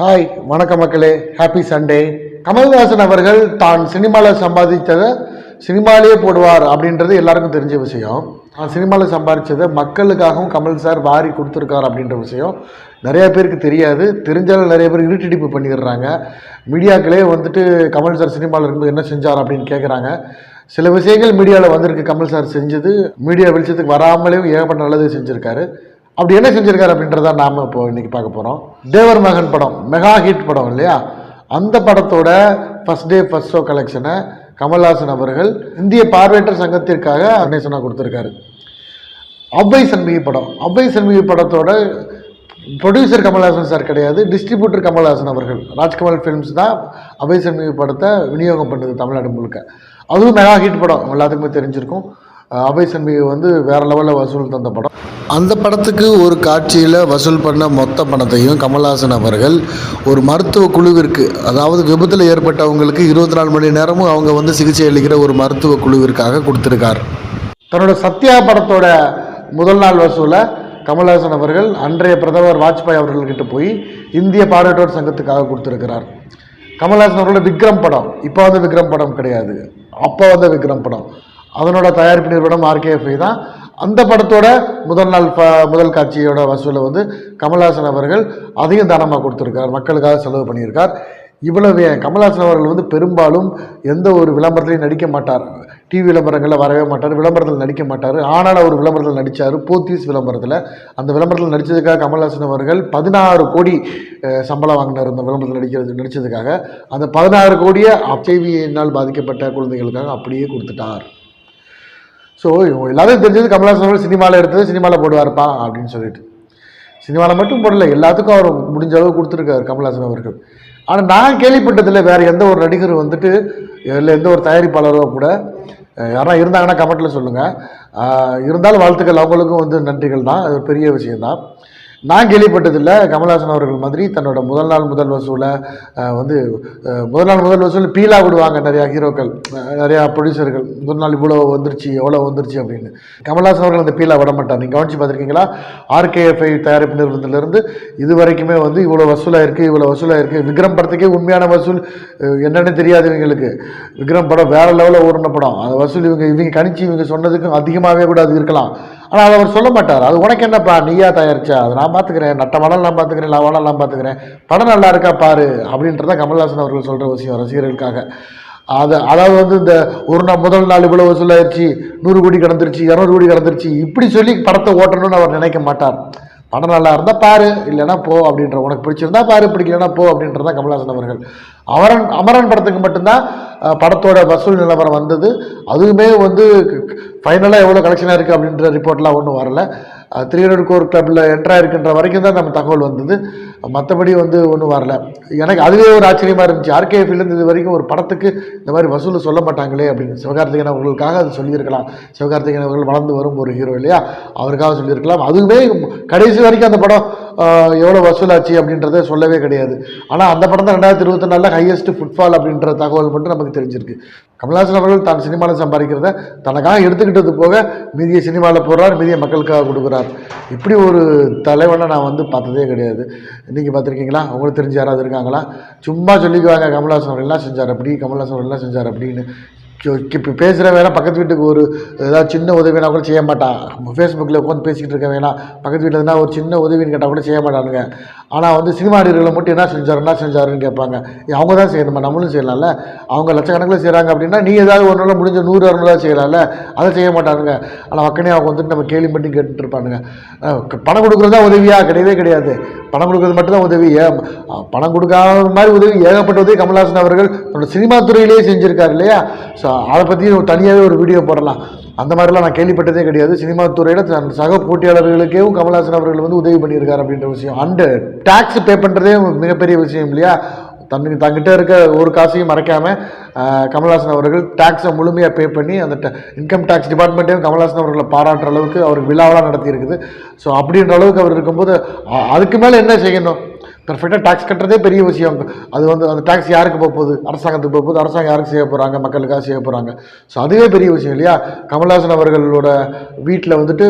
Hi வணக்கம் மக்களே. Happy Sunday Kamal Haasan அவர்கள் தான் சினிமாவில் சம்பாதித்ததை சினிமாலேயே போடுவார் அப்படின்றது எல்லாருக்கும் தெரிஞ்ச விஷயம். தான் சினிமாவில் சம்பாதிச்சதை மக்களுக்காகவும் கமல் சார் வாரி கொடுத்துருக்கார் அப்படின்ற விஷயம் நிறைய பேருக்கு தெரியாது. தெரிஞ்சாலும் நிறைய பேர் இருட்டடிப்பு பண்ணிடுறாங்க. மீடியாக்களே வந்துட்டு கமல் சார் சினிமாவில் இருக்கும்போது என்ன செஞ்சார் அப்படின்னு கேட்குறாங்க சில விஷயங்கள் மீடியாவில் வந்திருக்கு கமல் சார் செஞ்சது. மீடியா வெளிச்சத்துக்கு வராமலேயும் ஏகப்பட்ட நல்லது செஞ்சுருக்காரு. அப்படி என்ன செஞ்சிருக்காரு அப்படின்றத நாம இப்போ இன்னைக்கு பார்க்க போகிறோம் தேவர் மகன் படம் மெகா ஹிட் படம் இல்லையா? அந்த படத்தோட ஃபர்ஸ்ட் டே ஃபர்ஸ்ட் ஷோ கலெக்ஷனை கமல்ஹாசன் அவர்கள் இந்திய பார்வையற்ற சங்கத்திற்காக அன்னேசனாக கொடுத்துருக்காரு. அவ்வை சண்மிகை படம் அவ்வை சண்மிகை படத்தோட ப்ரொடியூசர் கமல்ஹாசன் சார் கிடையாது டிஸ்ட்ரிபியூட்டர் கமல்ஹாசன் அவர்கள். ராஜ்கமல் ஃபிலிம்ஸ் தான் அவ்வை சண்மிகை படத்தை விநியோகம் பண்ணுது தமிழ்நாடு முழுக்க. அதுவும் மெகா ஹிட் படம் எல்லாத்துக்குமே தெரிஞ்சிருக்கும். சண்முகி வந்து வேற லெவலில் வசூல் தந்த படம். அந்த படத்துக்கு ஒரு காட்சியில் வசூல் பண்ண மொத்த பணத்தையும் கமல்ஹாசன் அவர்கள் ஒரு மருத்துவ குழுவிற்கு அதாவது விபத்தில் ஏற்பட்டவங்களுக்கு இருபத்தி நாலு மணி நேரமும் அவங்க வந்து சிகிச்சை அளிக்கிற ஒரு மருத்துவ குழுவிற்காக கொடுத்துருக்கார். தன்னோட சத்யா படத்தோட முதல் நாள் வசூலை கமல்ஹாசன் அவர்கள் அன்றைய பிரதமர் வாஜ்பாய் அவர்கள்கிட்ட போய் இந்திய பார்வையற்றோர் சங்கத்துக்காக கொடுத்துருக்கிறார். கமல்ஹாசன் அவர்களோட விக்ரம் படம் இப்போ வந்து விக்ரம் படம் கிடையாது. அப்போ வந்த விக்ரம் படம். அதனோட தயாரிப்பு நிறுவனம் ஆர்கேஎஃப்ஐ தான். அந்த படத்தோட முதல் நாள் முதல் காட்சியோட வசூலை வந்து கமல்ஹாசன் அவர்கள் அதிகம் தானமாக கொடுத்துருக்கார். மக்களுக்காக செலவு பண்ணியிருக்கார். இவ்வளவு கமல்ஹாசன் அவர்கள் வந்து பெரும்பாலும் எந்த ஒரு விளம்பரத்திலையும் நடிக்க மாட்டார். டிவி விளம்பரங்களில் வரவே மாட்டார். விளம்பரத்தில் நடிக்க மாட்டார். ஆனால் அவர் விளம்பரத்தில் நடித்தார் போத்தீஸ் விளம்பரத்தில். அந்த விளம்பரத்தில் நடித்ததுக்காக கமல்ஹாசன் அவர்கள் பதினாறு கோடி சம்பளம் வாங்கினார் இந்த விளம்பரத்தில் நடிக்கிறது நடித்ததுக்காக அந்த பதினாறு கோடியை அச்சைவியினால் பாதிக்கப்பட்ட குழந்தைகளுக்காக அப்படியே கொடுத்துட்டார். ஸோ எல்லாத்தையும் தெரிஞ்சது கமல்ஹாசன் சினிமாவில் எடுத்தது சினிமாவில் போடுவார்ப்பா அப்படின்னு சொல்லிட்டு. சினிமாவில் மட்டும் போடல எல்லாத்துக்கும் அவர் முடிஞ்ச அளவு கொடுத்துருக்காரு கமல்ஹாசன் அவர்கள். ஆனால் நான் கேள்விப்பட்டதில்லை வேறு எந்த ஒரு நடிகர் வந்துட்டு இல்லை எந்த ஒரு தயாரிப்பாளரோ கூட யாரா இருந்தாங்கன்னா கமெண்ட்டில் சொல்லுங்கள் இருந்தாலும் வாழ்த்துக்கள் அவங்களுக்கும் வந்து நன்றிகள் தான் அது பெரிய விஷயம்தான். நான் கேள்விப்பட்டதில்லை. கமல்ஹாசன் அவர்கள் மாதிரி தன்னோட முதல் நாள் முதல் வசூலை வந்து முதல் நாள் முதல் வசூல் பீலா விடுவாங்க நிறையா ஹீரோக்கள் நிறையா ப்ரொடியூசர்கள் முதல் நாள் இவ்வளோ வந்துருச்சு எவ்வளோ வந்துருச்சு அப்படின்னு. கமல்ஹாசன் அவர்கள் அந்த பீலா விட மாட்டார். நீங்கள் கவனிச்சு பார்த்துருக்கீங்களா? ஆர்கேஎஃப்ஐ தயாரிப்பு நிறுவனத்திலிருந்து இது வரைக்குமே வந்து இவ்வளோ வசூலாக இருக்குது இவ்வளோ வசூலாக இருக்குது விக்ரம் படத்துக்கே உண்மையான வசூல் என்னென்னு தெரியாது இவங்களுக்கு. விக்ரம் படம் வேற லெவலில் ஓடின படம். அந்த வசூல் இவங்க இவங்க கணிச்சு இவங்க சொன்னதுக்கும் அதிகமாகவே கூட அது இருக்கலாம். ஆனால் அதை அவர் சொல்ல மாட்டார். அது உனக்கு என்னப்பா நீயா தயாரிச்சா? அது நான் பார்த்துக்கிறேன் நட்ட வடம் நான் பார்த்துக்கிறேன் லவடம் நான் பார்த்துக்கிறேன் படம் நல்லா இருக்கா பாரு அப்படின்றத கமல்ஹாசன் அவர்கள் சொல்கிற விஷயம் ரசிகர்களுக்காக. அது அதாவது வந்து இந்த ஒரு நாள் முதல் நாள் இவ்வளோ வசூலாயிருச்சு நூறு கோடி கடந்துருச்சு இரநூறு கோடி கடந்துருச்சு இப்படி சொல்லி படத்தை ஓட்டணும்னு அவர் நினைக்க மாட்டார். படம் நல்லா இருந்தால் பாரு இல்லைன்னா போ அப்படின்ற உனக்கு பிடிச்சிருந்தா பாரு பிடிக்கலன்னா போ அப்படின்றதான் கமல்ஹாசன் அவர்கள். அமரன் அமரன் படத்துக்கு மட்டும்தான் படத்தோட வசூல் நிலவரம் வந்தது. அதுவுமே வந்து ஃபைனலாக எவ்வளோ கலெக்ஷனாக இருக்குது அப்படின்ற ரிப்போர்ட்லாம் ஒன்றும் வரல. த்ரீ ஹண்ட்ரட் கோர் கிளப்பில் என்ட்ரா இருக்கின்ற வரைக்கும் தான் நம்ம தகவல் வந்தது. மற்றபடி வந்து ஒன்றும் வரல. எனக்கு அதுவே ஒரு ஆச்சரியமாக இருந்துச்சு. ஆர்கேஎஃப்லேருந்து இது வரைக்கும் ஒரு படத்துக்கு இந்த மாதிரி வசூல் சொல்ல மாட்டாங்களே அப்படின்னு. சிவகார்த்திகேயன் அவர்களுக்காக அது சொல்லியிருக்கலாம். சிவகார்த்திகேயன் அவர்கள் வளர்ந்து வரும் ஒரு ஹீரோ இல்லையா? அவருக்காக சொல்லியிருக்கலாம். அதுவுமே கடைசி வரைக்கும் அந்த படம் எவ்வளோ வசூலாச்சு அப்படின்றத சொல்லவே கிடையாது. ஆனால் அந்த படம் தான் ரெண்டாயிரத்தி இருபத்தி நாலில் ஹையஸ்ட் ஃபுட்ஃபால் அப்படின்ற தகவல் மட்டும் நமக்கு தெரிஞ்சிருக்கு. கமல்ஹாசன் அவர்கள் தான் சினிமாவில் சம்பாதிக்கிறத தனக்காக எடுத்துக்கிட்டது போக மீதியை சினிமாவில் போடுறார் மீதிய மக்களுக்காக கொடுக்குறார். இப்படி ஒரு தலைவனை நான் வந்து பார்த்ததே கிடையாது. இன்றைக்கி பார்த்துருக்கீங்களா? உங்களுக்கு தெரிஞ்ச யாராவது இருக்காங்களா? சும்மா சொல்லிக்குவாங்க கமல்ஹாசன் அவர்கள்லாம் செஞ்சார் அப்படி கமல்ஹாசன் அவர்கள்லாம் செஞ்சார் அப்படின்னு. இப்போ பேசுகிற வேணால் பக்கத்து வீட்டுக்கு ஒரு ஏதாவது சின்ன உதவினா கூட செய்ய மாட்டான். ஃபேஸ்புக்கில் உட்காந்து பேசிக்கிட்டு இருக்க வேணாம் பக்கத்து வீட்டில் இருந்தால் ஒரு சின்ன உதவின்னு கேட்டால் கூட செய்ய மாட்டானுங்க. ஆனால் வந்து சினிமா நடிகர்களை மட்டும் என்ன செஞ்சார் என்ன செஞ்சாருன்னு கேட்பாங்க. அவங்க தான் செய்யணுமா? நம்மளும் செய்யலாம்ல. அவங்க லட்சக்கணக்கில் செய்கிறாங்க அப்படின்னா நீ ஏதாவது ஒரு நாள் முடிஞ்ச நூறு அறுநூறுவா செய்யலாம்ல. அதை செய்ய மாட்டானுங்க. ஆனால் மக்கனே அவங்க வந்துட்டு நம்ம கேள்வி பண்ணி கேட்டுட்டு இருப்பானுங்க. பணம் கொடுக்குறது தான் உதவியா? கிடையவே கிடையாது. பணம் கொடுக்குறது மட்டும்தான் உதவி. ஏ பணம் கொடுக்காத மாதிரி உதவி ஏகப்பட்ட உதவி கமல்ஹாசன் அவர்கள் தன்னோட சினிமா துறையிலேயே செஞ்சுருக்காரு இல்லையா? ஸோ அதை பற்றி தனியாகவே ஒரு வீடியோ போடலாம். அந்த மாதிரிலாம் நான் கேள்விப்பட்டதே கிடையாது. சினிமா துறையில் தன் சக போட்டியாளர்களுக்கேவும் கமல்ஹாசன் அவர்கள் வந்து உதவி பண்ணியிருக்காரு அப்படின்ற விஷயம். அண்டு டேக்ஸ் பே பண்ணுறதே மிகப்பெரிய விஷயம் இல்லையா? தன் தங்கிட்ட இருக்க ஒரு காசையும் மறைக்காமல் கமல்ஹாசன் அவர்கள் டேக்ஸை முழுமையாக பே பண்ணி அந்த இன்கம் டேக்ஸ் டிபார்ட்மெண்ட்டையும் கமல்ஹாசன் அவர்களை பாராட்டுற அளவுக்கு அவர் விழாவெல்லாம் நடத்தியிருக்குது. ஸோ அப்படின்ற அளவுக்கு அவர் இருக்கும்போது அதுக்கு மேலே என்ன செய்யணும்? பெர்ஃபெக்டாக டேக்ஸ் கட்டுறதே பெரிய விஷயம். அது வந்து அந்த டேக்ஸ் யாருக்கு போக போகுது? அரசாங்கத்துக்கு போக போகுது. அரசாங்கம் யாருக்கு செய்ய போகிறாங்க மக்களுக்காக செய்ய போகிறாங்க ஸோ அதுவே பெரிய விஷயம் இல்லையா? கமல்ஹாசன் அவர்களோட வீட்டில் வந்துட்டு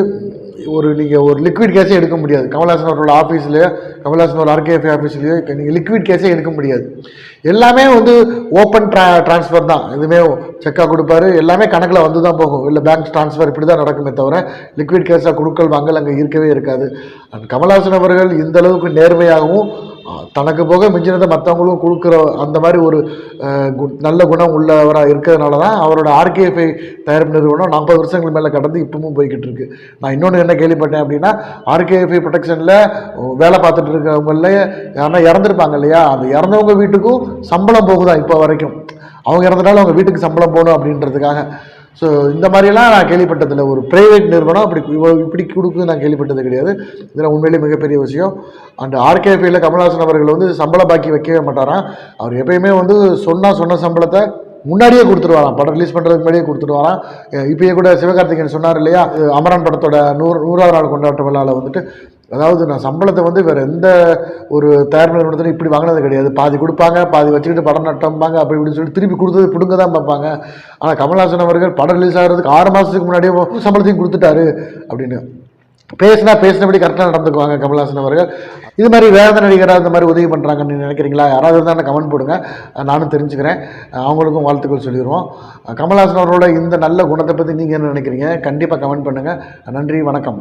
ஒரு நீங்கள் ஒரு லிக்விட் கேஸே எடுக்க முடியாது. கமல்ஹாசன் அவரோட ஆஃபீஸ்லேயோ கமல்ஹாசன் ஒரு ஆர்கேஎஃப் ஆஃபீஸ்லேயோ நீங்கள் லிக்விட் கேஸே எடுக்க முடியாது. எல்லாமே வந்து ஓப்பன் ட்ரா ட்ரான்ஸ்ஃபர் தான். எதுவுமே செக்காக கொடுப்பாரு. எல்லாமே கணக்கில் வந்து தான் போகும். இல்லை பேங்க் ட்ரான்ஸ்ஃபர் இப்படி தான் நடக்குமே தவிர லிக்விட் கேஸாக கொடுக்கல் வாங்கல் அங்கே இருக்கவே இருக்காது. அண்ட் கமல்ஹாசன் அவர்கள் இந்த அளவுக்கு நேர்மையாகவும் தனக்கு போக மிஞ்சினதை மற்றவங்களுக்கும் கொடுக்குற அந்த மாதிரி ஒரு கு- நல்ல குணம் உள்ளவராக இருக்கிறதுனால தான் அவரோட ஆர்கேஎஃப்ஐ தயாரிப்பு நிறுவனம் நாற்பது வருஷங்கள் மேலே கடந்து இப்பவும் போய்கிட்டு இருக்கு. நான் இன்னொன்று என்ன கேள்விப்பட்டேன் அப்படின்னா ஆர்கேஎஃப்ஐ ப்ரொடெக்ஷனில் வேலை பார்த்துட்டு இருக்கிறவங்கள யாருன்னா இறந்துருப்பாங்க இல்லையா? அந்த இறந்தவங்க வீட்டுக்கும் சம்பளம் போகுதான் இப்போ வரைக்கும்? அவங்க இறந்தனால அவங்க வீட்டுக்கு சம்பளம் போகணும் அப்படின்றதுக்காக. ஸோ இந்த மாதிரிலாம் நான் கேள்விப்பட்டதில்லை. ஒரு ப்ரைவேட் நிறுவனம் அப்படி இப்படி கொடுக்குது நான் கேள்விப்பட்டது கிடையாது. இதில் உண்மையிலேயே மிகப்பெரிய விஷயம். அண்ட் ஆர்கேபியில் கமல்ஹாசன் அவர்கள் வந்து சம்பள பாக்கி வைக்கவே மாட்டாராம். அவர் எப்பயுமே வந்து சொன்னால் சொன்ன சம்பளத்தை முன்னாடியே கொடுத்துருவாராம். படம் ரிலீஸ் பண்ணுறதுக்கு முன்னாடியே கொடுத்துருவாராம். அஹ் இப்பயே கூட சிவகார்த்திகேயன் சொன்னார் இல்லையா? அமரன் படத்தோட நூறு நூறாவது நாள் கொண்டாட்ட விழாவில் வந்துட்டு அதாவது நான் சம்பளத்தை வந்து வேறு எந்த ஒரு தயார் நிறுவனத்திலும் இப்படி வாங்கினது கிடையாது. பாதி கொடுப்பாங்க பாதி வச்சுக்கிட்டு படம் நட்டம்பாங்க அப்படி இப்படின்னு சொல்லி திருப்பி கொடுத்தது பிடுங்க தான் பார்ப்பாங்க. ஆனால் கமல்ஹாசன் அவர்கள் படம் ரிலீஸ் ஆகிறதுக்கு ஆறு மாதத்துக்கு முன்னாடியே சம்பளத்தையும் கொடுத்துட்டாரு அப்படின்னு. பேசினா பேசினபடி கரெக்டாக நடந்துக்குவாங்க கமல்ஹாசன் அவர்கள். இது மாதிரி வேத நடிகராக இந்த மாதிரி உதவி பண்ணுறாங்கன்னு நினைக்கிறீங்களா? யாராவது இருந்தால் கமெண்ட் போடுங்க. நானும் தெரிஞ்சுக்கிறேன். அவங்களுக்கும் வாழ்த்துக்கள் சொல்லிடுவோம். கமல்ஹாசன் அவரோட இந்த நல்ல குணத்தை பற்றி நீங்கள் என்ன நினைக்கிறீங்க? கண்டிப்பாக கமெண்ட் பண்ணுங்கள் நன்றி வணக்கம்.